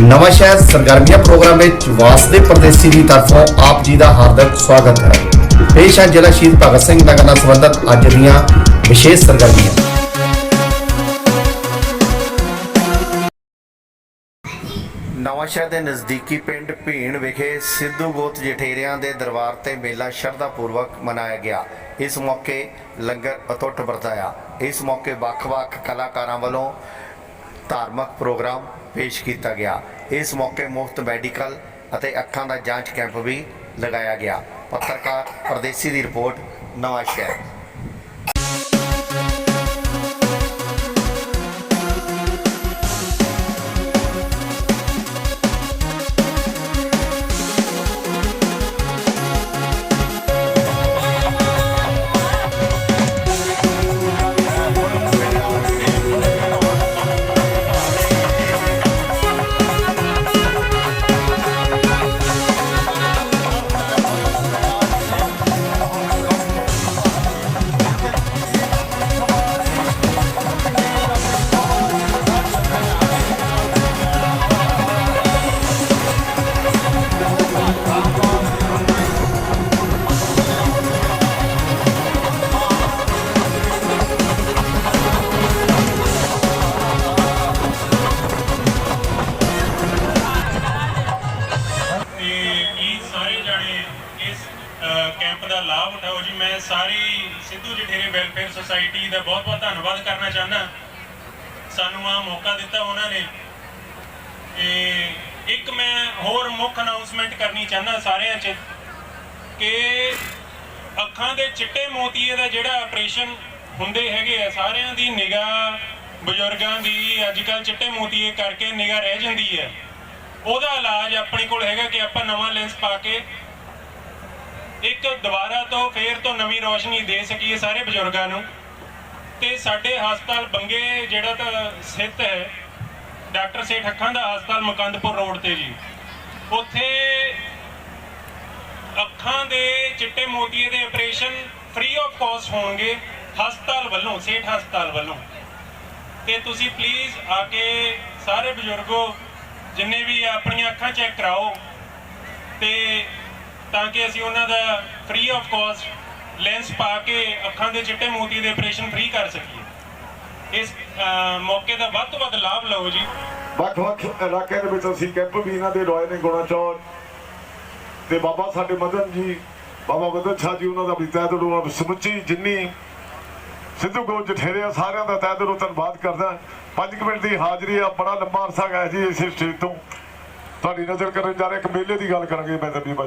ਨਵਾਂ ਸ਼ਹਿਰ ਸਰਗਰਮੀਆਂ ਪ੍ਰੋਗਰਾਮ ਵਿੱਚ ਵਾਸਦੇ ਪਰਦੇਸੀ ਦੀ ਤਰਫੋਂ ਆਪ ਜੀ ਦਾ ਹਾਰਦਿਕ ਸਵਾਗਤ ਹੈ। ਪੇਸ਼ ਹੈ ਜ਼ਿਲ੍ਹਾ ਸ਼ਹੀਦ ਭਗਤ ਸਿੰਘ ਨਗਰ ਨਾਲ ਸੰਬੰਧਿਤ ਅੱਜ ਦੀਆਂ ਵਿਸ਼ੇਸ਼ ਸਰਗਰਮੀਆਂ। ਨਵਾਂ ਦੇ ਨਜ਼ਦੀਕੀ ਪਿੰਡ ਭੀਣ ਵਿਖੇ ਸਿੱਧੂ ਗੋਤ ਜਠੇਰਿਆਂ ਦੇ ਦਰਬਾਰ ਤੇ ਮੇਲਾ ਸ਼ਰਧਾ ਪੂਰਵਕ ਮਨਾਇਆ ਗਿਆ। ਇਸ ਮੌਕੇ ਲੰਗਰ ਅਤੁੱਟ ਵਰਤਾਇਆ। ਇਸ ਮੌਕੇ ਵੱਖ-ਵੱਖ ਕਲਾਕਾਰਾਂ ਵੱਲੋਂ ਧਾਰਮਿਕ ਪ੍ਰੋਗਰਾਮ ਪੇਸ਼ ਕੀਤਾ ਗਿਆ। ਇਸ ਮੌਕੇ ਮੁਫਤ ਮੈਡੀਕਲ ਅਤੇ ਅੱਖਾਂ ਦਾ ਜਾਂਚ ਕੈਂਪ ਵੀ ਲਗਾਇਆ ਗਿਆ। ਪੱਤਰਕਾਰ ਪਰਦੇਸੀ ਦੀ ਰਿਪੋਰਟ ਨਵਾਂ ਸ਼ਹਿਰ ਵੈਲਫੇਅਰ ਦਾ ਬਹੁਤ ਬਹੁਤ ਧੰਨਵਾਦ ਕਰਨਾ ਚਾਹੁੰਦਾ। ਸਾਨੂੰ ਆ ਮੌਕਾ ਦਿੱਤਾ ਉਹਨਾਂ ਨੇ। ਤੇ ਇੱਕ ਮੈਂ ਹੋਰ ਮੁੱਖ ਅਨਾਉਂਸਮੈਂਟ ਕਰਨੀ ਚਾਹੁੰਦਾ ਸਾਰਿਆਂ 'ਚ ਕਿ ਅੱਖਾਂ ਦੇ ਚਿੱਟੇ ਮੋਤੀਏ ਦਾ ਜਿਹੜਾ ਆਪਰੇਸ਼ਨ ਹੁੰਦੇ ਹੈਗੇ ਆ, ਸਾਰਿਆਂ ਦੀ ਨਿਗਾਹ ਬਜ਼ੁਰਗਾਂ ਦੀ ਅੱਜ ਕੱਲ ਚਿੱਟੇ ਮੋਤੀਏ ਕਰਕੇ ਨਿਗਾਹ ਰਹਿ ਜਾਂਦੀ ਹੈ। ਉਹਦਾ ਇਲਾਜ ਆਪਣੇ ਕੋਲ ਹੈਗਾ ਕਿ ਆਪਾਂ ਨਵਾਂ ਲੈਂਸ ਪਾ ਕੇ ਇੱਕ ਦੁਬਾਰਾ ਤੋਂ ਫੇਰ ਤੋਂ ਨਵੀਂ ਰੋਸ਼ਨੀ ਦੇ ਸਕੀਏ ਸਾਰੇ ਬਜ਼ੁਰਗਾਂ ਨੂੰ। ਤੇ ਸਾਡੇ ਹਸਪਤਾਲ ਬੰਗੇ ਜਿਹੜਾ ਤਾਂ ਸਥਿਤ ਹੈ, ਡਾਕਟਰ ਸੇਠ ਅੱਖਾਂ ਦਾ ਹਸਪਤਾਲ ਮੁਕੰਦਪੁਰ ਰੋਡ ਤੇ ਜੀ। ਉੱਥੇ ਅੱਖਾਂ ਦੇ ਚਿੱਟੇ ਮੋਤੀਏ ਦੇ ਆਪਰੇਸ਼ਨ ਫ੍ਰੀ ਆਫ ਕਾਸਟ ਹੋਣਗੇ ਹਸਪਤਾਲ ਵੱਲੋਂ, ਸੇਠ ਹਸਪਤਾਲ ਵੱਲੋਂ। ਤੇ ਤੁਸੀਂ ਪਲੀਜ਼ ਆ ਕੇ ਸਾਰੇ ਬਜ਼ੁਰਗੋ, ਜਿੰਨੇ ਵੀ ਆ ਆਪਣੀਆਂ ਅੱਖਾਂ ਚੈੱਕ ਕਰਾਓ ਤੇ ਤਾਂ ਕਿ ਅਸੀਂ ਉਹਨਾਂ ਦਾ ਫ੍ਰੀ ਆਫ ਕਾਸਟ ਲੈਂਸ ਪਾ ਕੇ ਅੱਖਾਂ ਦੇ ਚਿੱਟੇ ਮੋਤੀ ਦੇ ਆਪਰੇਸ਼ਨ ਫ੍ਰੀ ਕਰ ਸਕੀਏ। ਇਸ ਮੌਕੇ ਦਾ ਵੱਧ ਤੋਂ ਵੱਧ ਲਾਭ ਲਓ ਜੀ। ਵੱਖ-ਵੱਖ ਇਲਾਕਿਆਂ ਦੇ ਵਿੱਚ ਅਸੀਂ ਕੈਂਪ ਵੀ ਇਹਨਾਂ ਦੇ ਲੋਏ ਨੇ ਗੁਣਾ ਚੌਰ ਤੇ ਬਾਬਾ ਸਾਡੇ ਮਦਨ ਜੀ, ਬਾਬਾ ਮਦਨ ਸ਼ਾਹ ਜੀ ਉਹਨਾਂ ਦਾ ਵੀ ਤਹਿ ਦਿਲੋਂ ਸਮੁੱਚੀ ਜਿੰਨੀ ਸਿੱਧੂ ਗੋ ਜਠੇਰੇ ਸਾਰਿਆਂ ਦਾ ਤਹਿ ਦਿਲੋਂ ਧੰਨਵਾਦ ਕਰਦਾ। 5 ਮਿੰਟ ਦੀ ਹਾਜ਼ਰੀ ਆ, ਬੜਾ ਲੰਮਾ ਅਰਸਾ ਗਿਆ ਜੀ ਇਸੇ ਸਟੇਜ ਤੋਂ। ਤੁਹਾਡੀ ਨਜ਼ਰ ਕਰਨ ਜਾ ਰਿਹਾ, ਇੱਕ ਮੇਲੇ ਦੀ ਗੱਲ ਕਰਾਂਗੇ ਮੈਂ ਤਾਂ ਬੀਬਾ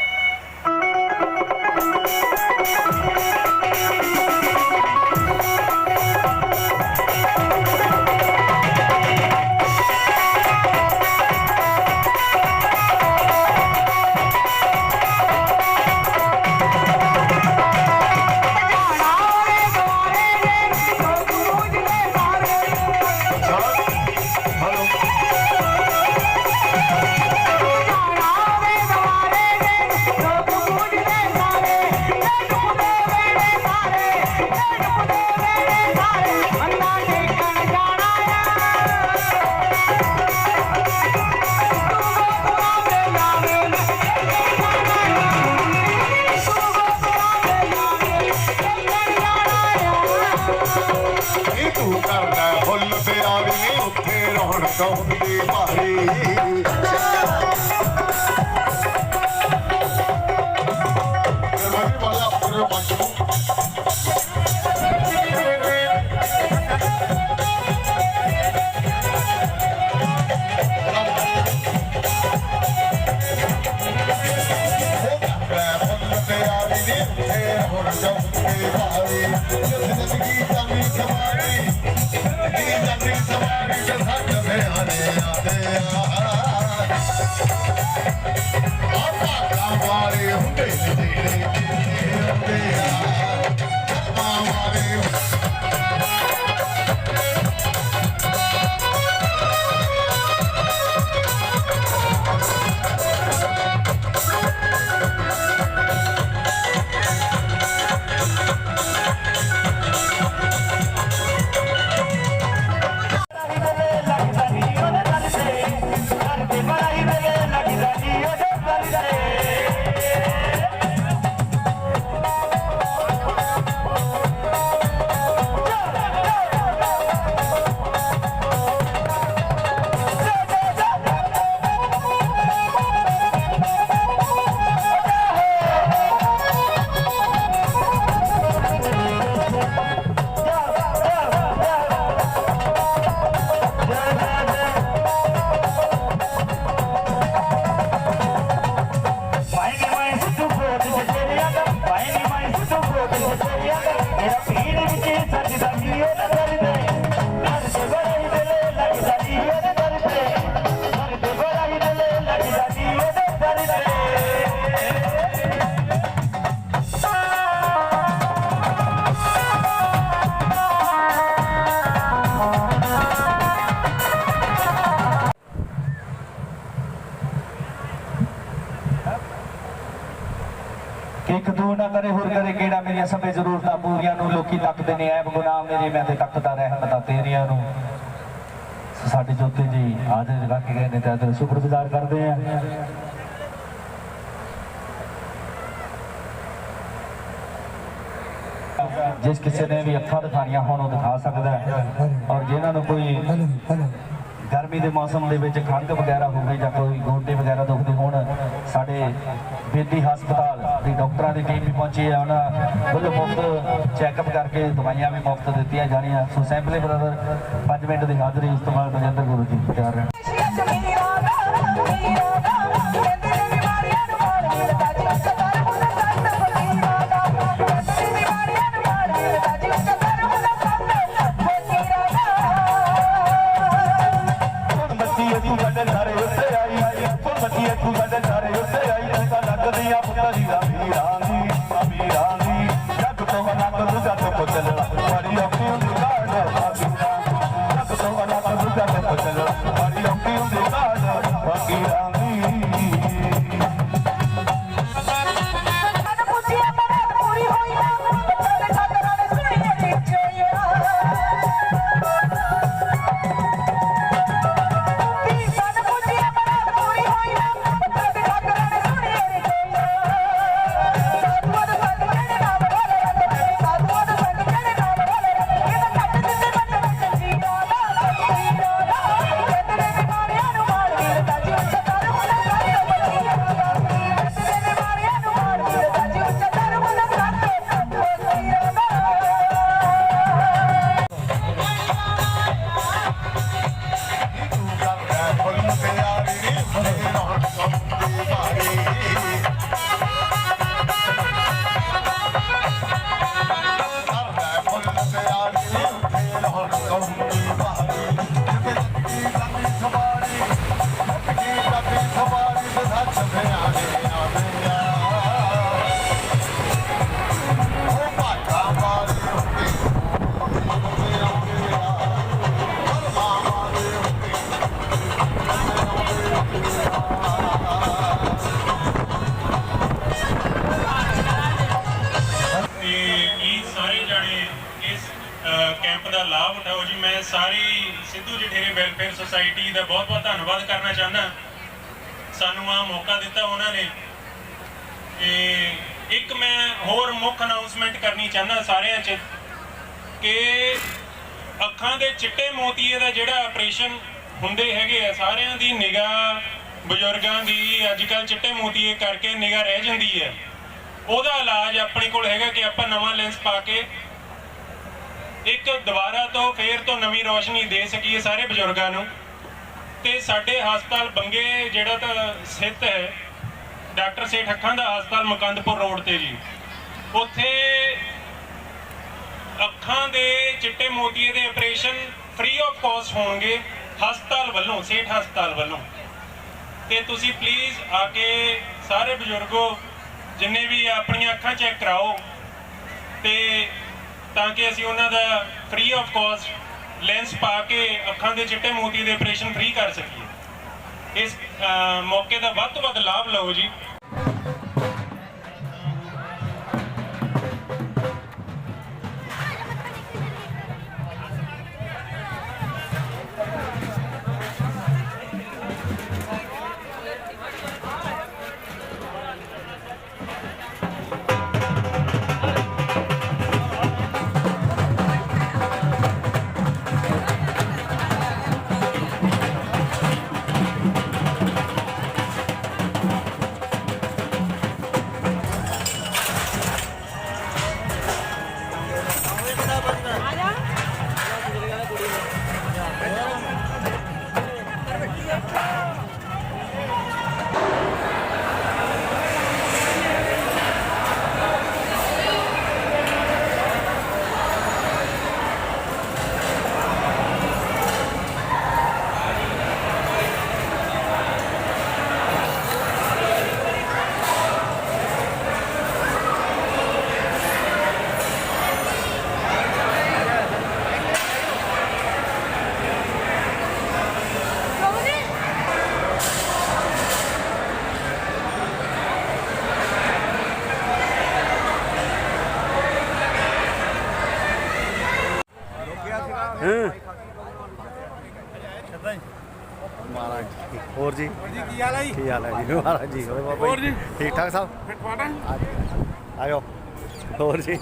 ਜੇ ਸੱਚ ਦੇ ਆਨੇ ਆਦੇ ਆ ਤੱਕਦੇ ਨੇ ਐਬ ਮੈਂ ਤੇ ਤੱਕਦਾ ਰਹਿਮਤਾਂ ਤੇਰੀਆਂ ਨੂੰ। ਸਾਡੇ ਜੋਤੇ ਜੀ ਆਦਰ ਰੱਖ ਗਏ ਨੇ ਤੇ ਆਦਰ ਸ਼ੁਕਰਗੁਜ਼ਾਰ ਕਰਦੇ ਆ ਜਿਸ ਕਿਸੇ ਨੇ ਵੀ ਅੱਖਾਂ ਦਿਖਾਣੀਆਂ ਹੋਣ ਉਹ ਦਿਖਾ ਸਕਦਾ ਔਰ ਜਿਨ੍ਹਾਂ ਨੂੰ ਕੋਈ ਗਰਮੀ ਦੇ ਮੌਸਮ ਦੇ ਵਿੱਚ ਖੰਘ ਵਗੈਰਾ ਹੋ ਗਈ ਜਾਂ ਕੋਈ ਗੋਡੇ ਵਗੈਰਾ ਦੁਖਦੇ ਹੋਣ, ਸਾਡੇ ਬੇਦੀ ਹਸਪਤਾਲ ਦੀ ਡਾਕਟਰਾਂ ਦੀ ਟੀਮ ਵੀ ਪਹੁੰਚੀ ਹੈ ਉਹਨਾਂ ਵੱਲੋਂ ਮੁਫਤ ਚੈੱਕਅਪ ਕਰਕੇ ਦਵਾਈਆਂ ਵੀ ਮੁਫਤ ਦਿੱਤੀਆਂ ਜਾਣੀਆਂ। ਸੋ ਸੈਂਪਲੇ ਬ੍ਰਦਰ 5 ਮਿੰਟ ਦੀ ਹਾਜ਼ਰੀ ਉਸ ਤੋਂ ਬਾਅਦ ਰਜਿੰਦਰ ਗੁਰੂ ਜੀ, ਤਿਆਰ ਰਹਿਣ। ਧੰਨਵਾਦ ਕਰਨਾ ਚਾਹੁੰਦਾ। ਸਾਨੂੰ ਆ ਮੌਕਾ ਦਿੱਤਾ ਉਹਨਾਂ ਨੇ। ਤੇ ਇੱਕ ਮੈਂ ਹੋਰ ਮੁੱਖ ਅਨਾਉਂਸਮੈਂਟ ਕਰਨੀ ਚਾਹੁੰਦਾ ਸਾਰਿਆਂ 'ਚ ਕਿ ਅੱਖਾਂ ਦੇ ਚਿੱਟੇ ਮੋਤੀਏ ਦਾ ਜਿਹੜਾ ਆਪਰੇਸ਼ਨ ਹੁੰਦੇ ਹੈਗੇ ਆ, ਸਾਰਿਆਂ ਦੀ ਨਿਗਾਹ ਬਜ਼ੁਰਗਾਂ ਦੀ ਅੱਜ ਕੱਲ ਚਿੱਟੇ ਮੋਤੀਏ ਕਰਕੇ ਨਿਗਾਹ ਰਹਿ ਜਾਂਦੀ ਹੈ। ਉਹਦਾ ਇਲਾਜ ਆਪਣੇ ਕੋਲ ਹੈਗਾ ਕਿ ਆਪਾਂ ਨਵਾਂ ਲੈਂਸ ਪਾ ਕੇ ਇੱਕ ਦੁਬਾਰਾ ਤੋਂ ਫੇਰ ਤੋਂ ਨਵੀਂ ਰੋਸ਼ਨੀ ਦੇ ਸਕੀਏ ਸਾਰੇ ਬਜ਼ੁਰਗਾਂ ਨੂੰ। ਤੇ ਸਾਡੇ ਹਸਪਤਾਲ ਬੰਗੇ ਜਿਹੜਾ ਤਾਂ ਸਥਿਤ ਹੈ, ਡਾਕਟਰ ਸੇਠ ਅੱਖਾਂ ਦਾ ਹਸਪਤਾਲ ਮੁਕੰਦਪੁਰ ਰੋਡ ਤੇ ਜੀ। ਉੱਥੇ ਅੱਖਾਂ ਦੇ ਚਿੱਟੇ ਮੋਤੀਏ ਦੇ ਆਪਰੇਸ਼ਨ ਫ੍ਰੀ ਆਫ ਕਾਸਟ ਹੋਣਗੇ ਹਸਪਤਾਲ ਵੱਲੋਂ, ਸੇਠ ਹਸਪਤਾਲ ਵੱਲੋਂ। ਤੇ ਤੁਸੀਂ ਪਲੀਜ਼ ਆ ਕੇ ਸਾਰੇ ਬਜ਼ੁਰਗੋ, ਜਿੰਨੇ ਵੀ ਆ ਆਪਣੀਆਂ ਅੱਖਾਂ ਚੈੱਕ ਕਰਾਓ ਤੇ ਤਾਂ ਕਿ ਅਸੀਂ ਉਹਨਾਂ ਦਾ ਫ੍ਰੀ ਆਫ ਕਾਸਟ ਲੈਂਸ ਪਾ ਕੇ ਅੱਖਾਂ ਦੇ ਚਿੱਟੇ ਮੋਤੀ ਦੇ ਆਪਰੇਸ਼ਨ ਫ੍ਰੀ ਕਰ ਸਕੀਏ। ਇਸ ਮੌਕੇ ਦਾ ਵੱਧ ਤੋਂ ਵੱਧ ਲਾਭ ਲਓ ਜੀ। ਹਾਂ। ਕਿੱਦਾਂ ਜੀ ਮਹਾਰਾਜ ਜੀ ਹੋਰ ਜੀ? ਹੋਰ ਜੀ ਕੀ ਹਾਲ ਹੈ ਜੀ? ਕੀ ਹਾਲ ਹੈ ਜੀ? ਮਹਾਰਾਜ ਜੀ ਹੋਰ ਬਾਬਾ ਹੋਰ ਜੀ? ਠੀਕ ਠਾਕ ਸਭ? ਫਿਟ ਫਾਟ ਹੈ? ਆਇਓ ਹੋਰ ਜੀ?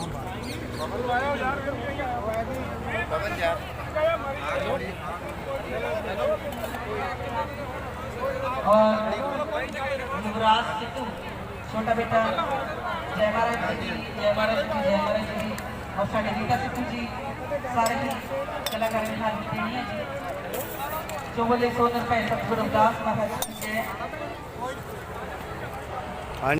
ਬਾਬਾ ਆਇਓ ਯਾਰ ਬਾਬਾ ਯਾਰ और युवराज सिद्धू छोटा बेटा जय महाराज जी जय महाराज जी जय महाराज जी और साढ़े रीता सिद्धू जी ਸਾਰੇ ਕਲਾਕਾਰਾਂ ਨੂੰ ਹਾਜ਼ਰੀ ਦੇਣੀ ਹੈ ਜੀ। ਜੋ ਬੋਲੇ ਸੋ ਨਰ ਪੈਸਾ ਗੁਰਦਾਸ ਮਹਾਰਾਜ ਜੀ ਹੈ ਹਾਂਜੀ।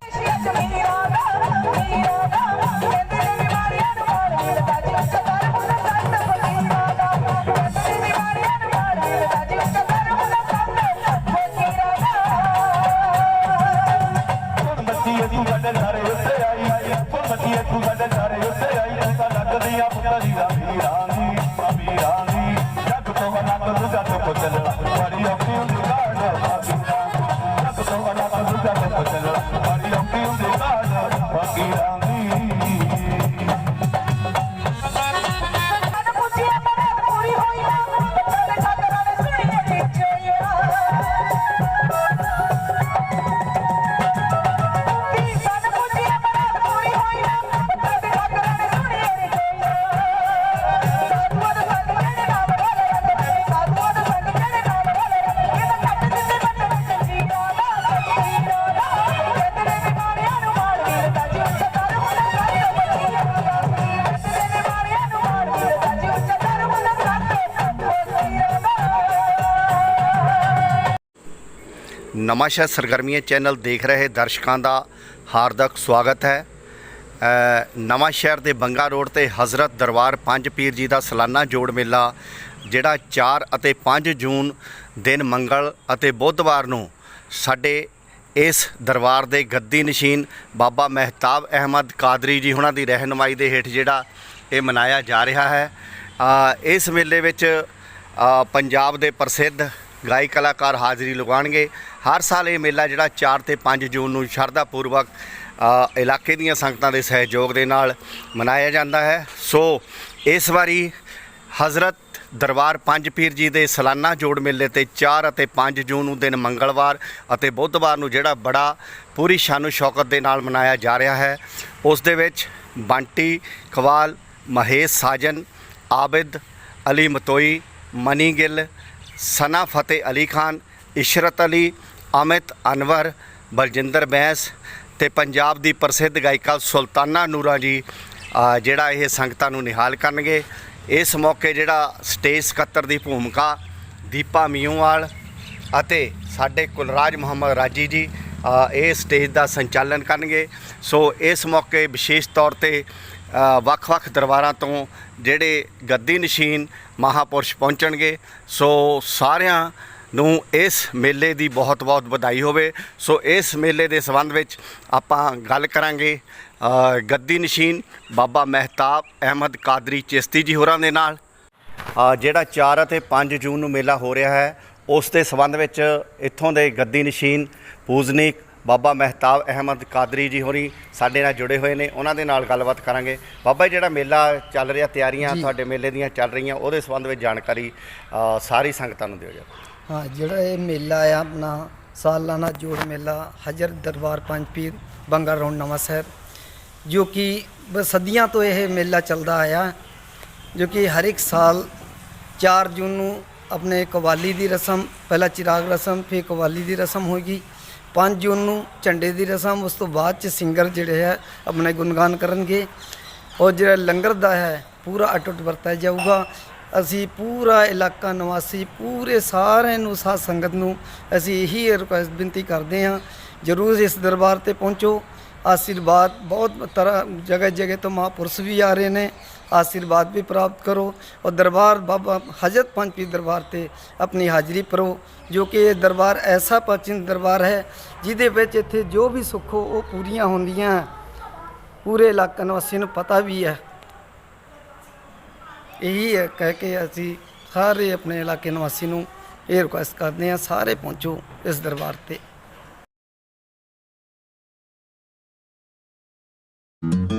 ਨਵਾਂਸ਼ਹਿਰ ਸਰਗਰਮੀਆਂ ਚੈਨਲ ਦੇਖ ਰਹੇ ਦਰਸ਼ਕਾਂ ਦਾ ਹਾਰਦਿਕ ਸਵਾਗਤ ਹੈ। ਅ, ਨਵਾਂਸ਼ਹਿਰ ਦੇ ਬੰਗਾ ਰੋਡ ਤੇ ਹਜ਼ਰਤ ਦਰਬਾਰ ਪੰਜ ਪੀਰ ਜੀ ਦਾ ਸਾਲਾਨਾ ਜੋੜ ਮੇਲਾ ਜਿਹੜਾ 4 ਅਤੇ 5 ਜੂਨ ਦਿਨ ਮੰਗਲ ਅਤੇ ਬੁੱਧਵਾਰ ਨੂੰ ਸਾਡੇ ਇਸ ਦਰਬਾਰ ਦੇ ਗੱਦੀ ਨਸ਼ੀਨ ਬਾਬਾ ਮਹਿਤਾਬ ਅਹਿਮਦ ਕਾਦਰੀ ਜੀ ਉਹਨਾਂ ਦੀ ਰਹਿਨਮਾਈ ਦੇ ਹੇਠ ਜਿਹੜਾ ਇਹ ਮਨਾਇਆ ਜਾ ਰਿਹਾ ਹੈ। ਇਸ ਮੇਲੇ ਵਿੱਚ ਪੰਜਾਬ ਦੇ ਪ੍ਰਸਿੱਧ ਗਾਇਕ ਕਲਾਕਾਰ ਹਾਜ਼ਰੀ ਲਗਾਉਣਗੇ ਹਰ ਸਾਲ ਇਹ ਮੇਲਾ ਜਿਹੜਾ 4 ਤੇ 5 ਜੂਨ ਨੂੰ ਸ਼ਰਧਾ ਪੂਰਵਕ ਇਲਾਕੇ ਦੀਆਂ ਸੰਗਤਾਂ ਦੇ ਸਹਿਯੋਗ ਦੇ ਨਾਲ ਮਨਾਇਆ ਜਾਂਦਾ ਹੈ। ਸੋ, ਇਸ ਵਾਰੀ ਹਜ਼ਰਤ ਦਰਬਾਰ ਪੰਜ ਪੀਰ ਜੀ ਦੇ ਸਾਲਾਨਾ ਜੋੜ ਮੇਲੇ ਤੇ 4 ਅਤੇ 5 ਜੂਨ ਨੂੰ ਦਿਨ ਮੰਗਲਵਾਰ ਅਤੇ ਬੁੱਧਵਾਰ ਨੂੰ ਜਿਹੜਾ ਬੜਾ ਪੂਰੀ ਸ਼ਾਨੋ ਸ਼ੌਕਤ ਦੇ ਨਾਲ ਮਨਾਇਆ ਜਾ ਰਿਹਾ ਹੈ। ਉਸ ਦੇ ਵਿੱਚ ਬੰਟੀ, ਕਵਾਲ, ਮਹੇਸ਼ ਸਾਜਨ, ਆਬਿਦ, ਅਲੀ ਮਤੋਈ, ਮਨੀ ਗਿੱਲ ਸਨਾ ਫਤਿਹ ਅਲੀ ਖਾਨ, ਇਸ਼ਰਤ ਅਲੀ, ਅਮਿਤ ਅਨਵਰ, ਬਲਜਿੰਦਰ ਬੈਂਸ ਤੇ ਪੰਜਾਬ ਦੀ ਪ੍ਰਸਿੱਧ ਗਾਇਕਾ ਸੁਲਤਾਨਾ ਨੂਰਾ ਜੀ ਜਿਹੜਾ ਇਹ ਸੰਗਤਾਂ ਨੂੰ ਨਿਹਾਲ ਕਰਨਗੇ। ਇਸ ਮੌਕੇ ਜਿਹੜਾ ਸਟੇਜ ਸਕੱਤਰ ਦੀ ਭੂਮਿਕਾ ਦੀਪਾ ਮੀਓਵਾਲ ਅਤੇ ਸਾਡੇ ਕੁਲਰਾਜ ਮੁਹੰਮਦ ਰਾਜੀ ਜੀ ਇਹ ਸਟੇਜ ਦਾ ਸੰਚਾਲਨ ਕਰਨਗੇ। ਸੋ ਇਸ ਮੌਕੇ ਵਿਸ਼ੇਸ਼ ਤੌਰ ਤੇ ਵੱਖ-ਵੱਖ ਦਰਬਾਰਾਂ ਤੋਂ ਜਿਹੜੇ ਗੱਦੀ ਨਸ਼ੀਨ ਮਹਾਪੁਰਸ਼ ਪਹੁੰਚਣਗੇ। ਸੋ ਸਾਰਿਆਂ ਨੂੰ ਇਸ ਮੇਲੇ ਦੀ ਬਹੁਤ-ਬਹੁਤ ਵਧਾਈ ਹੋਵੇ। ਸੋ ਇਸ ਮੇਲੇ ਦੇ ਸੰਬੰਧ ਵਿੱਚ ਆਪਾਂ ਗੱਲ ਕਰਾਂਗੇ ਗੱਦੀ ਨਸ਼ੀਨ ਬਾਬਾ ਮਹਿਤਾਬ ਅਹਿਮਦ ਕਾਦਰੀ ਚਿਸ਼ਤੀ ਜੀ ਹੋਰਾਂ ਦੇ ਨਾਲ। ਜਿਹੜਾ 4 ਅਤੇ 5 ਜੂਨ ਨੂੰ ਮੇਲਾ ਹੋ ਰਿਹਾ ਹੈ, ਉਸ ਦੇ ਸੰਬੰਧ ਵਿੱਚ ਇੱਥੋਂ ਦੇ ਗੱਦੀ ਨਸ਼ੀਨ ਪੂਜਨੀਕ ਬਾਬਾ ਮਹਿਤਾਬ ਅਹਿਮਦ ਕਾਦਰੀ ਜੀ ਹੋਰੀ ਸਾਡੇ ਨਾਲ ਜੁੜੇ ਹੋਏ ਨੇ ਉਹਨਾਂ ਦੇ ਨਾਲ ਗੱਲਬਾਤ ਕਰਾਂਗੇ। ਬਾਬਾ ਜੀ ਜਿਹੜਾ ਮੇਲਾ ਚੱਲ ਰਿਹਾ ਤਿਆਰੀਆਂ ਤੁਹਾਡੇ ਮੇਲੇ ਦੀਆਂ ਚੱਲ ਰਹੀਆਂ ਉਹਦੇ ਸੰਬੰਧ ਵਿੱਚ ਜਾਣਕਾਰੀ ਸਾਰੀ ਸੰਗਤਾਂ ਨੂੰ ਦਿਓ ਜੀ ਹਾਂ ਜਿਹੜਾ ਇਹ ਮੇਲਾ ਆ ਆਪਣਾ ਸਾਲਾਨਾ ਜੋੜ ਮੇਲਾ ਹਜਰ ਦਰਬਾਰ ਪੰਜ ਪੀਰ ਬੰਗਾ ਰੌਂਡ ਨਵਾਂ ਸ਼ਹਿਰ ਜੋ ਕਿ ਸਦੀਆਂ ਤੋਂ ਇਹ ਮੇਲਾ ਚੱਲਦਾ ਆਇਆ ਜੋ ਕਿ ਹਰ ਇੱਕ ਸਾਲ 4 ਜੂਨ ਨੂੰ ਆਪਣੇ ਕਵਾਲੀ ਦੀ ਰਸਮ ਪਹਿਲਾਂ ਚਿਰਾਗ ਰਸਮ ਫਿਰ ਕਵਾਲੀ ਦੀ ਰਸਮ ਹੋਏਗੀ। 5 ਜੂਨ ਨੂੰ ਝੰਡੇ ਦੀ ਰਸਮ, ਉਸ ਤੋਂ ਬਾਅਦ ਚ ਸਿੰਗਰ ਜਿਹੜੇ ਹੈ, ਆਪਣੇ ਗੁਣਗਾਨ ਕਰਨਗੇ। ਔਰ ਜਿਹੜਾ ਲੰਗਰ ਦਾ ਹੈ, ਪੂਰਾ ਅਟੁੱਟ ਵਰਤਾਇਆ ਜਾਊਗਾ। ਅਸੀਂ ਪੂਰਾ ਇਲਾਕਾ ਨਿਵਾਸੀ, ਪੂਰੇ ਸਾਰਿਆਂ ਨੂੰ, ਸਾਧ ਸੰਗਤ ਨੂੰ ਅਸੀਂ ਇਹੀ ਰਿਕੁਐਸਟ ਬੇਨਤੀ ਕਰਦੇ ਹਾਂ, ਜਰੂਰ ਇਸ ਦਰਬਾਰ ਤੇ ਪਹੁੰਚੋ। ਆਸ਼ੀਰਵਾਦ ਬਹੁਤ ਤਰ੍ਹਾਂ ਜਗ੍ਹਾ ਜਗ੍ਹਾ ਤੋਂ ਮਹਾਂਪੁਰਸ਼ ਵੀ ਆ ਰਹੇ ਨੇ ਆਸ਼ੀਰਵਾਦ ਵੀ ਪ੍ਰਾਪਤ ਕਰੋ ਔਰ ਦਰਬਾਰ ਬਾਬਾ ਹਜ਼ਰਤ ਪੰਜ ਪੀਰ ਦਰਬਾਰ ਤੇ ਆਪਣੀ ਹਾਜ਼ਰੀ ਭਰੋ ਜੋ ਕਿ ਇਹ ਦਰਬਾਰ ਐਸਾ ਪ੍ਰਾਚੀਨ ਦਰਬਾਰ ਹੈ ਜਿਹਦੇ ਵਿੱਚ ਇੱਥੇ ਜੋ ਵੀ ਸੁੱਖੋ ਉਹ ਪੂਰੀਆਂ ਹੁੰਦੀਆਂ ਪੂਰੇ ਇਲਾਕਾ ਨਿਵਾਸੀ ਨੂੰ ਪਤਾ ਵੀ ਹੈ ਇਹੀ ਹੈ ਕਹਿ ਕੇ ਅਸੀਂ ਸਾਰੇ ਆਪਣੇ ਇਲਾਕੇ ਨਿਵਾਸੀ ਨੂੰ ਇਹ ਰਿਕੁਐਸਟ ਕਰਦੇ ਹਾਂ ਸਾਰੇ ਪਹੁੰਚੋ ਇਸ ਦਰਬਾਰ ਤੇ Mm-hmm.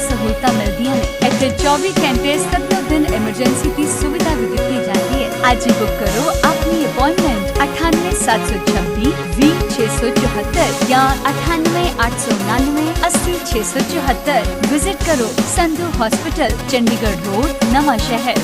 ਸਹੂਲਤਾਂ ਮਿਲਦੀਆਂ ਨੇ ਇੱਥੇ 24 ਘੰਟੇ ਸੱਤੋਂ ਦਿਨ ਐਮਰਜੈਂਸੀ ਦੀ ਸੁਵਿਧਾ ਵੀ ਦਿੱਤੀ ਜਾਂਦੀ ਹੈ ਅੱਜ ਹੀ ਬੁੱਕ ਕਰੋ ਆਪਣੀ ਅਪਾਇੰਟਮੈਂਟ 98726 20674 ਜਾਂ 98899 80674 ਵਿਜ਼ਿਟ ਕਰੋ ਸੰਧੂ ਹਸਪੀਟਲ ਚੰਡੀਗੜ੍ਹ ਰੋਡ ਨਵਾਂ ਸ਼ਹਿਰ